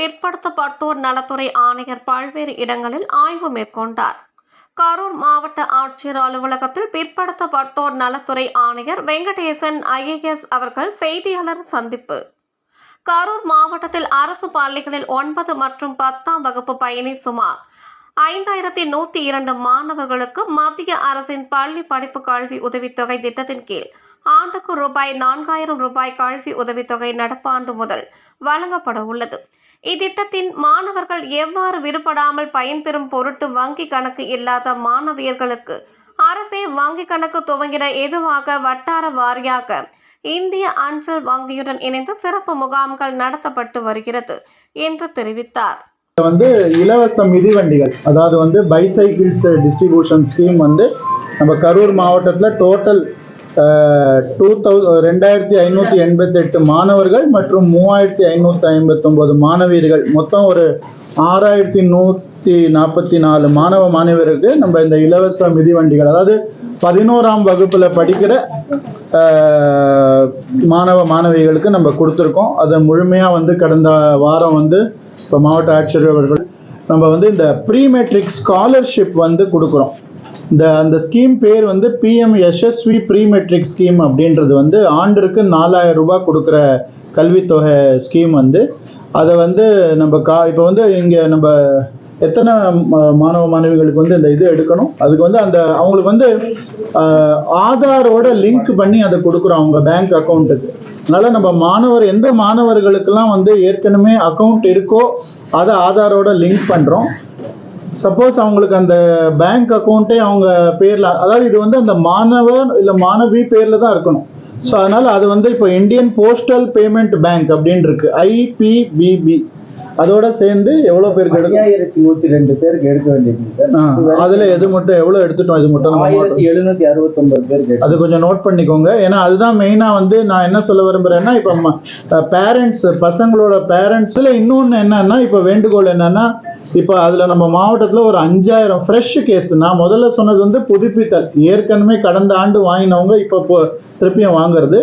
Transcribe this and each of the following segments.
பிற்படுத்தப்பட்டோர் நலத்துறை ஆணையர் பல்வேறு இடங்களில் ஆய்வு மேற்கொண்டார். கரூர் மாவட்ட ஆட்சியர் அலுவலகத்தில் பிற்படுத்தப்பட்டோர் நலத்துறை ஆணையர் வெங்கடேசன் ஐஏஎஸ் அவர்கள் செய்தியாளர் சந்திப்பு. கரூர் மாவட்டத்தில் அரசு பள்ளிகளில் ஒன்பது மற்றும் பத்தாம் வகுப்பு பயணி சுமார் ஐந்தாயிரத்தி நூற்றி இரண்டு மாணவர்களுக்கு மத்திய அரசின் பள்ளி படிப்பு கல்வி உதவித்தொகை திட்டத்தின் கீழ் ஆண்டுக்கு ரூபாய் நான்காயிரம் ரூபாய் கல்வி உதவித்தொகை நடப்பாண்டு முதல் வழங்கப்பட உள்ளது. இத்திட்டத்தின் மாணவர்கள் எவ்வாறு விடுபடாமல் பயன்பெறும் பொருட்டு வங்கி கணக்கு இல்லாத மாணவியர்களுக்கு அரசே வங்கி கணக்கு துவங்கிட எதுவாக வட்டார வாரியாக இந்திய அஞ்சல் வங்கியுடன் இணைந்து சிறப்பு முகாம்கள் நடத்தப்பட்டு வருகிறது என்று தெரிவித்தார். வந்து இலவச மிதிவண்டிகள் அதாவது வந்து பைசைக்கிள்ஸ் டிஸ்ட்ரிபியூஷன் ஸ்கீம் வந்து நம்ம கரூர் மாவட்டத்தில் டோட்டல் டூ தௌ ரெண்டாயிரத்தி ஐநூற்றி எண்பத்தெட்டு மாணவர்கள் மற்றும் மூவாயிரத்தி ஐநூற்றி ஐம்பத்தொம்போது மாணவியர்கள். மொத்தம் ஒரு ஆறாயிரத்தி நூற்றி நாற்பத்தி நாலு மாணவ மாணவியருக்கு நம்ம இந்த இலவச மிதிவண்டிகள் அதாவது பதினோராம் வகுப்பில் படிக்கிற மாணவ மாணவிகளுக்கு நம்ம கொடுத்துருக்கோம். அதை முழுமையாக வந்து கடந்த வாரம் வந்து இப்போ மாவட்ட ஆட்சியர் அவர்கள் நம்ம வந்து இந்த ப்ரீ மெட்ரிக் ஸ்காலர்ஷிப் வந்து கொடுக்குறோம். இந்த அந்த ஸ்கீம் பேர் வந்து PM SSV pre matric scheme அப்படின்றது வந்து ஆண்டிற்கு நாலாயிரம் ரூபாய் கொடுக்குற கல்வித்தொகை ஸ்கீம் வந்து. அதை வந்து நம்ம கா இப்போ வந்து இங்கே நம்ம எத்தனை மாணவ மாணவிகளுக்கு வந்து இந்த இது எடுக்கணும்? அதுக்கு வந்து அந்த அவங்களுக்கு வந்து ஆதாரோட லிங்க் பண்ணி அதை கொடுக்குறோம் அவங்க பேங்க் அக்கௌண்ட்டுக்கு அதனால நம்ம மாணவர் எந்த மாணவர்களுக்கெல்லாம் வந்து ஏற்கனவே அக்கௌண்ட் இருக்கோ அதை ஆதாரோட லிங்க் பண்ணுறோம் சப்போஸ் அவங்களுக்கு அந்த பேங்க் அக்கௌண்ட்டே அவங்க பேர்ல அதாவது இது வந்து அந்த மாணவர் இல்ல மாணவி பேர்ல தான் இருக்கணும். ஸோ அதனால அது வந்து இப்போ இந்தியன் போஸ்டல் பேமெண்ட் பேங்க் அப்படின்னு இருக்கு ஐபிபிபி அதோட சேர்ந்து எவ்வளவு பேருக்கு ஐயாயிரத்தி நூத்தி ரெண்டு பேருக்கு எடுக்க வேண்டியது சார். அதுல எது மட்டும் எவ்வளவு எடுத்துட்டோம் இது மட்டும் ஆயிரத்தி எழுநூத்தி அறுபத்தி ஒன்பது பேருக்கு அது கொஞ்சம் நோட் பண்ணிக்கோங்க. ஏன்னா அதுதான் மெயினாக வந்து நான் என்ன சொல்ல விரும்புகிறேன்னா இப்போ பேரண்ட்ஸ் பசங்களோட பேரண்ட்ஸில் இன்னொன்று என்னன்னா இப்போ வேண்டுகோள் என்னன்னா இப்போ அதில் நம்ம மாவட்டத்தில் ஒரு அஞ்சாயிரம் ஃப்ரெஷ் கேஸ் நான் முதல்ல சொன்னது வந்து புதுப்பித்தல். ஏற்கனவே கடந்த ஆண்டு வாங்கினவங்க இப்போ திருப்பியும் வாங்குறது.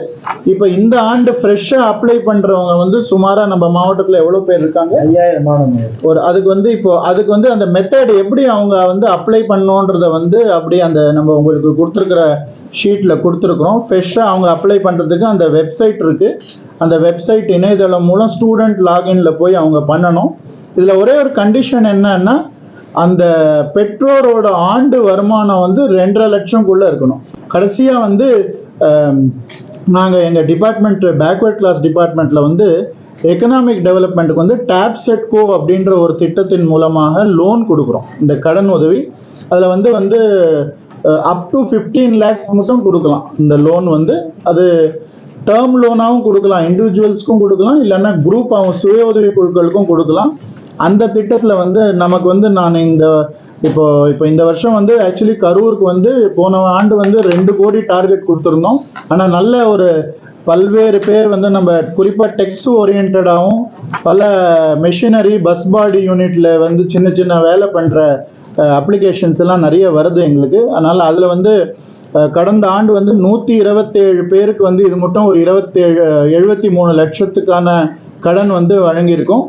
இப்போ இந்த ஆண்டு ஃப்ரெஷ்ஷாக அப்ளை பண்ணுறவங்க வந்து சுமாராக நம்ம மாவட்டத்தில் எவ்வளோ பேர் இருக்காங்க? ஐயாயிரம் மாணவர்கள் ஒரு அதுக்கு வந்து இப்போ அதுக்கு வந்து அந்த மெத்தட் எப்படி அவங்க வந்து அப்ளை பண்ணோன்றத வந்து அப்படியே அந்த நம்ம உங்களுக்கு கொடுத்துருக்கிற ஷீட்டில் கொடுத்துருக்குறோம். ஃப்ரெஷ்ஷாக அவங்க அப்ளை பண்ணுறதுக்கு அந்த வெப்சைட் இருக்குது அந்த வெப்சைட் இணையதளம் மூலம் ஸ்டூடெண்ட் லாகின்ல போய் அவங்க பண்ணணும். இதில் ஒரே ஒரு கண்டிஷன் என்னன்னா அந்த பெற்றோரோட ஆண்டு வருமானம் வந்து ரெண்டரை லட்சம்குள்ளே இருக்கணும். கடைசியாக வந்து நாங்கள் எங்கள் டிபார்ட்மெண்ட் பேக்வர்ட் கிளாஸ் டிபார்ட்மெண்ட்டில் வந்து எக்கனாமிக் டெவலப்மெண்ட்டுக்கு வந்து டேப் செட்கோ அப்படின்ற ஒரு திட்டத்தின் மூலமாக லோன் கொடுக்குறோம். இந்த கடன் உதவி. அதில் வந்து வந்து அப் டு ஃபிஃப்டீன் லேக்ஸ் மட்டும் கொடுக்கலாம். இந்த லோன் வந்து அது டேர்ம் லோனாகவும் கொடுக்கலாம். இண்டிவிஜுவல்ஸ்க்கும் கொடுக்கலாம். இல்லைன்னா குரூப்பாகவும் சுய உதவி குழுக்களுக்கும் கொடுக்கலாம். அந்த திட்டத்தில் வந்து நமக்கு வந்து நான் இந்த இப்போ இப்போ இந்த வருஷம் வந்து ஆக்சுவலி கரூருக்கு வந்து போன ஆண்டு வந்து ரெண்டு கோடி டார்கெட் கொடுத்துருந்தோம். ஆனால் நல்ல ஒரு பல்வேறு பேர் வந்து நம்ம குறிப்பாக டெக்ஸ்ட் ஓரியன்டாகவும் பல மெஷினரி பஸ் பாடி யூனிட்டில் வந்து சின்ன சின்ன வேலை பண்ணுற அப்ளிகேஷன்ஸ் எல்லாம் நிறைய வருது எங்களுக்கு. அதனால் அதில் வந்து கடந்த ஆண்டு வந்து நூற்றி இருபத்தேழு பேருக்கு வந்து இது மட்டும் ஒரு இருபத்தேழு எழுபத்தி மூணு லட்சத்துக்கான கடன் வந்து வழங்கியிருக்கோம்.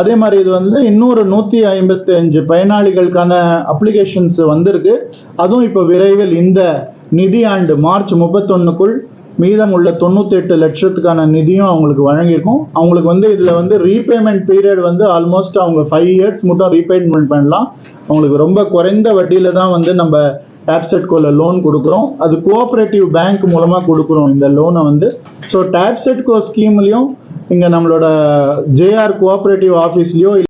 அதே மாதிரி இது வந்து இன்னொரு நூற்றி ஐம்பத்தி அஞ்சு பயனாளிகளுக்கான அப்ளிகேஷன்ஸ் வந்திருக்கு. அதுவும் இப்போ விரைவில் இந்த நிதியாண்டு மார்ச் முப்பத்தொன்னுக்குள் மீதம் உள்ள தொண்ணூத்தெட்டு லட்சத்துக்கான நிதியும் அவங்களுக்கு வழங்கியிருக்கும். அவங்களுக்கு வந்து இதில் வந்து ரீபேமெண்ட் பீரியட் வந்து ஆல்மோஸ்ட் அவங்க ஃபைவ் இயர்ஸ் மட்டும் ரீபேமெண்ட் பண்ணலாம். அவங்களுக்கு ரொம்ப குறைந்த வட்டியில தான் வந்து நம்ம டேப்செட்கோல லோன் கொடுக்குறோம். அது கோஆப்ரேட்டிவ் பேங்க் மூலமாக கொடுக்குறோம் இந்த லோனை வந்து. ஸோ டேப்செட்கோ ஸ்கீம்லேயும் இங்கே நம்மளோட ஜேஆர் கோஆப்ரேட்டிவ் ஆஃபீஸ்லேயோ